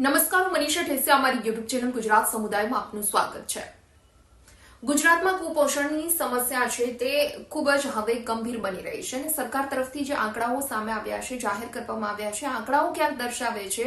નમસ્કાર મનીષા ઠેસિયા અમારી YouTube channel Gujarat સમુદાયમાં આપનું સ્વાગત છે. ગુજરાતમાં કુપોષણની સમસ્યા છે તે ખૂબ જ હવે ગંભીર બની રહી છે અને સરકાર તરફથી જે આંકડાઓ સામે આવ્યા છે, જાહેર કરવામાં આવ્યા છે આંકડાઓ ક્યાંક દર્શાવે છે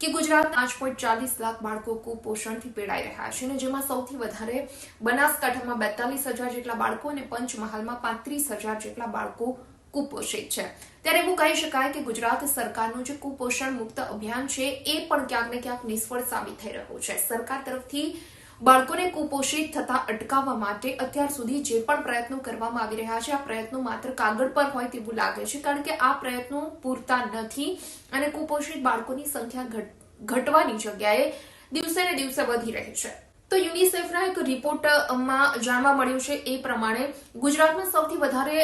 કે ગુજરાત પાંચ પોઈન્ટ ચાલીસ લાખ બાળકો કુપોષણથી પીડાઈ રહ્યા છે અને જેમાં સૌથી વધારે બનાસકાંઠામાં બેતાલીસ હજાર જેટલા બાળકો અને પંચમહાલમાં પાંત્રીસ હજાર જેટલા બાળકો કુપોષિત છે. ત્યારે એવું કહી શકાય કે ગુજરાત સરકારનું જે કુપોષણ મુક્ત અભિયાન છે, એ પણ ક્યાંક ને ક્યાંક નિષ્ફળ સાબિત થઈ રહ્યું છે. સરકાર તરફથી બાળકોને કુપોષિત થતા અટકાવવા માટે અત્યાર સુધી જે પણ પ્રયત્નો કરવામાં આવી રહ્યા છે, આ પ્રયત્નો માત્ર કાગળ પર હોય તેવું લાગે છે, કારણ કે આ પ્રયત્નો પૂરતા નથી અને કુપોષિત બાળકોની સંખ્યા ઘટ- ઘટવાની જગ્યાએ દિવસે ને દિવસે વધી રહી છે. તો યુનિસેફના એક રિપોર્ટમાં જાણવા મળ્યું છે એ પ્રમાણે ગુજરાતમાં સૌથી વધારે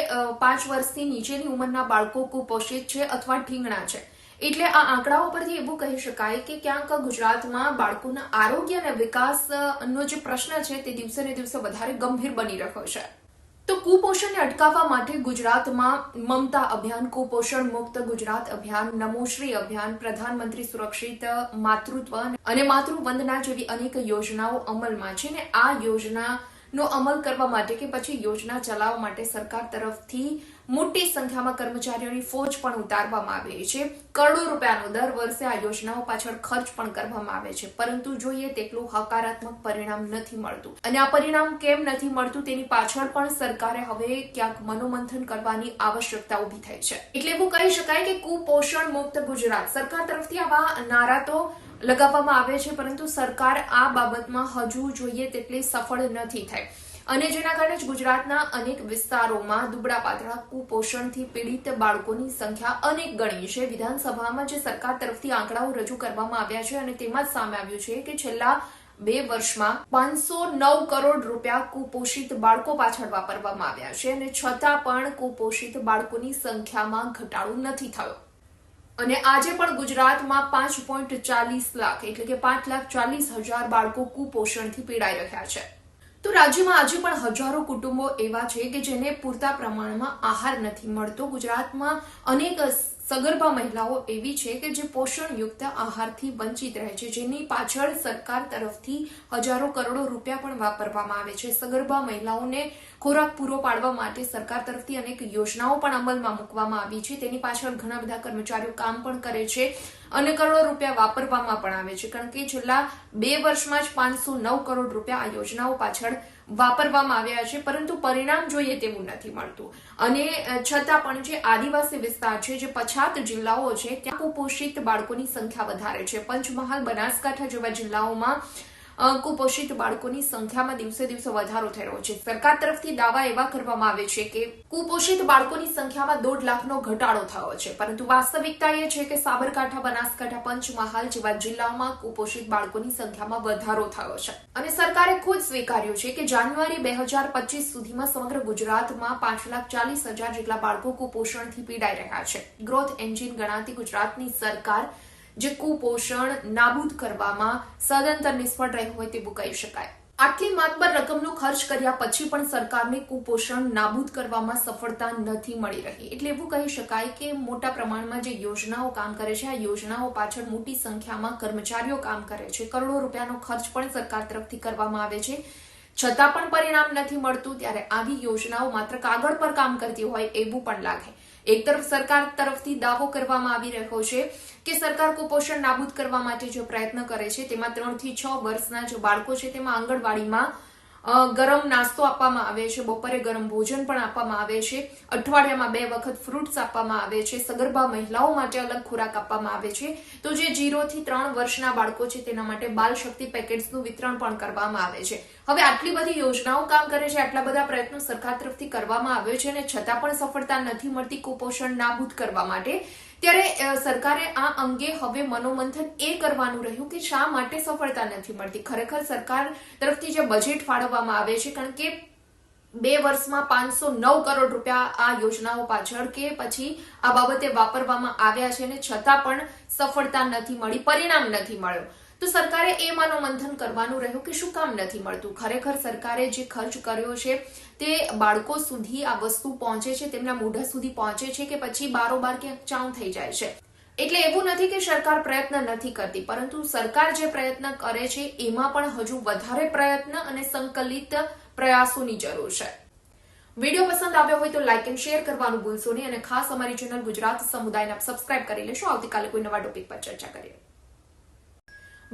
પાંચ વર્ષથી નીચેની ઉંમરના બાળકો કુપોષિત છે અથવા ઠીંગણા છે. એટલે આ આંકડાઓ પરથી એવું કહી શકાય કે ક્યાંક ગુજરાતમાં બાળકોના આરોગ્ય અને વિકાસનો જે પ્રશ્ન છે તે દિવસે ને દિવસે વધારે ગંભીર બની રહ્યો છે. તો કુપોષણને અટકાવવા માટે ગુજરાતમાં મમતા અભિયાન, કુપોષણ મુક્ત ગુજરાત અભિયાન, નમોશ્રી અભિયાન, પ્રધાનમંત્રી સુરક્ષિત માતૃત્વ અને માતૃવંદના જેવી અનેક યોજનાઓ અમલમાં છે ને આ યોજનાનો અમલ કરવા માટે કે પછી યોજના ચલાવવા માટે સરકાર તરફથી મોટી સંખ્યામાં કર્મચારીઓની ફોજ પણ ઉતારવામાં આવી છે. કરોડો રૂપિયાનો દર વર્ષે આ યોજનાઓ પાછળ ખર્ચ પણ કરવામાં આવે છે. પરંતુ જોઈએ તેટલું હકારાત્મક પરિણામ નથી મળતું. અને આ પરિણામ કેમ નથી મળતું તેની પાછળ પણ સરકારે હવે ક્યાંક મનોમંથન કરવાની આવશ્યકતા ઊભી થઈ છે. એટલે એવું કહી શકાય કે કુપોષણ મુક્ત ગુજરાત. સરકાર તરફથી આવા નારા તો લગાવવામાં આવે છે, પરંતુ સરકાર આ બાબતમાં હજુ જોઈએ તેટલી સફળ નથી થઈ. અને જેના કારણે જ ગુજરાતના અનેક વિસ્તારોમાં દુબળા પાતળા કુપોષણથી પીડિત બાળકોની સંખ્યા અનેક ગણી છે. વિધાનસભામાં જે સરકાર તરફથી આંકડાઓ રજૂ કરવામાં આવ્યા છે અને તેમાં સામે આવ્યું છે કે છેલ્લા બે વર્ષમાં પાંચસો નવ કરોડ રૂપિયા કુપોષિત બાળકો પાછળ વાપરવામાં આવ્યા છે અને છતાં પણ કુપોષિત બાળકોની સંખ્યામાં ઘટાડો નથી થયો. અને આજે પણ ગુજરાતમાં પાંચ પોઈન્ટ ચાલીસ લાખ એટલે કે પાંચ લાખ ચાલીસ હજાર બાળકો કુપોષણથી પીડાઈ રહ્યા છે. તો રાજ્યમાં આજે પણ હજારો કુટુંબો એવા છે કે જેને પૂરતા પ્રમાણમાં આહાર નથી મળતો. ગુજરાતમાં અનેક સગર્ભા મહિલાઓ એવી છે કે જે પોષણયુક્ત આહારથી વંચિત રહે છે, જેની પાછળ સરકાર તરફથી હજારો કરોડો રૂપિયા પણ વાપરવામાં આવે છે. સગર્ભા મહિલાઓને ખોરાક પૂરો પાડવા માટે સરકાર તરફથી અનેક યોજનાઓ પણ અમલમાં મૂકવામાં આવી છે. તેની પાછળ ઘણા બધા કર્મચારીઓ કામ પણ કરે છે અને કરોડો રૂપિયા વાપરવામાં પણ આવે છે. કારણ કે છેલ્લા બે વર્ષમાં જ પાંચસો નવ કરોડ રૂપિયા આ યોજનાઓ પાછળ વાપરવામાં આવ્યા છે. પરંતુ પરિણામ જોઈએ તેવું નથી મળતું. અને છતાં પણ જે આદિવાસી વિસ્તાર છે, જે પછાત જિલ્લાઓ છે, ત્યાં કુપોષિત બાળકોની સંખ્યા વધારે છે. પંચમહાલ, બનાસકાંઠા જેવા જિલ્લાઓમાં કુપોષિત બાળકોની સંખ્યામાં દિવસે દિવસે વધારો થઈ રહ્યો છે. સરકાર તરફથી દાવા એવા કરવામાં આવે છે કે કુપોષિત બાળકોની સંખ્યામાં દોઢ લાખનો ઘટાડો થયો છે. પરંતુ વાસ્તવિકતા એ છે કે સાબરકાંઠા, બનાસકાંઠા, પંચમહાલ જેવા જિલ્લાઓમાં કુપોષિત બાળકોની સંખ્યામાં વધારો થયો છે. અને સરકારે ખુદ સ્વીકાર્યું છે કે જાન્યુઆરી બે હજાર પચીસ સુધીમાં સમગ્ર ગુજરાતમાં પાંચ લાખ ચાલીસ હજાર જેટલા બાળકો કુપોષણથી પીડાઈ રહ્યા છે. ગ્રોથ એન્જિન ગણાતી ગુજરાતની સરકાર જે કુપોષણ નાબૂદ કરવામાં સદંતર નિષ્ફળ રહ્યું હોય તેવું કહી શકાય. આટલી માતબર રકમનો ખર્ચ કર્યા પછી પણ સરકારને કુપોષણ નાબૂદ કરવામાં સફળતા નથી મળી રહી. એટલે એવું કહી શકાય કે મોટા પ્રમાણમાં જે યોજનાઓ કામ કરે છે, આ યોજનાઓ પાછળ મોટી સંખ્યામાં કર્મચારીઓ કામ કરે છે. કરોડો રૂપિયાનો ખર્ચ પણ સરકાર તરફથી કરવામાં આવે છે. છતાં પણ પરિણામ નથી મળતું ત્યારે આવી યોજનાઓ માત્ર કાગળ પર કામ કરતી હોય એવું પણ લાગે. એક તરફ સરકાર તરફથી દાવો કરવામાં આવી રહ્યો છે કે સરકાર કુપોષણ નાબૂદ કરવા માટે જે પ્રયત્ન કરે છે, તેમાં ત્રણથી છ વર્ષના જે બાળકો છે, તેમાં આંગણવાડીમાં ગરમ નાસ્તો આપવામાં આવે છે, બપોરે ગરમ ભોજન પણ આપવામાં આવે છે, અઠવાડિયામાં બે વખત ફ્રૂટ્સ આપવામાં આવે છે, સગર્ભા મહિલાઓ માટે અલગ ખોરાક આપવામાં આવે છે. તો જે જીરોથી ત્રણ વર્ષના બાળકો છે, તેના માટે બાલ શક્તિ પેકેટ્સનું વિતરણ પણ કરવામાં આવે છે. હવે આટલી બધી યોજનાઓ કામ કરે છે, આટલા બધા પ્રયત્નો સરકાર તરફથી કરવામાં આવ્યો છે અને છતાં પણ સફળતા નથી મળતી કુપોષણ નાબૂદ કરવા માટે. ત્યારે સરકારે આ અંગે હવે મનોમંથન એ કરવાનું રહ્યું કે શા માટે સફળતા નથી મળતી? ખરેખર સરકાર તરફથી જે બજેટ ફાળવવામાં આવે છે, કારણ કે બે વર્ષમાં પાંચસો નવ કરોડ રૂપિયા આ યોજનાઓ પાછળ કે પછી આ બાબતે વાપરવામાં આવ્યા છે અને છતાં પણ સફળતા નથી મળી, પરિણામ નથી મળ્યો. તો સરકારે એ મનોમંથન કરવાનું રહ્યું કે શું કામ નથી મળતું? ખરેખર સરકારે જે ખર્ચ કર્યો છે, તે બાળકો સુધી આ વસ્તુ પહોંચે છે, તેમના મોઢા સુધી પહોંચે છે કે પછી બારોબાર ક્યાંક ચાઉં થઈ જાય છે? એટલે એવું નથી કે સરકાર પ્રયત્ન નથી કરતી, પરંતુ સરકાર જે પ્રયત્ન કરે છે, એમાં પણ હજુ વધારે પ્રયત્ન અને સંકલિત પ્રયાસોની જરૂર છે. વીડિયો પસંદ આવ્યો હોય તો લાઇક એન્ડ શેર કરવાનું ભૂલશો નહીં અને ખાસ અમારી ચેનલ ગુજરાત સમુદાયને સબસ્ક્રાઇબ કરી લેશો. આવતીકાલે કોઈ નવા ટોપિક પર ચર્ચા કરીએ.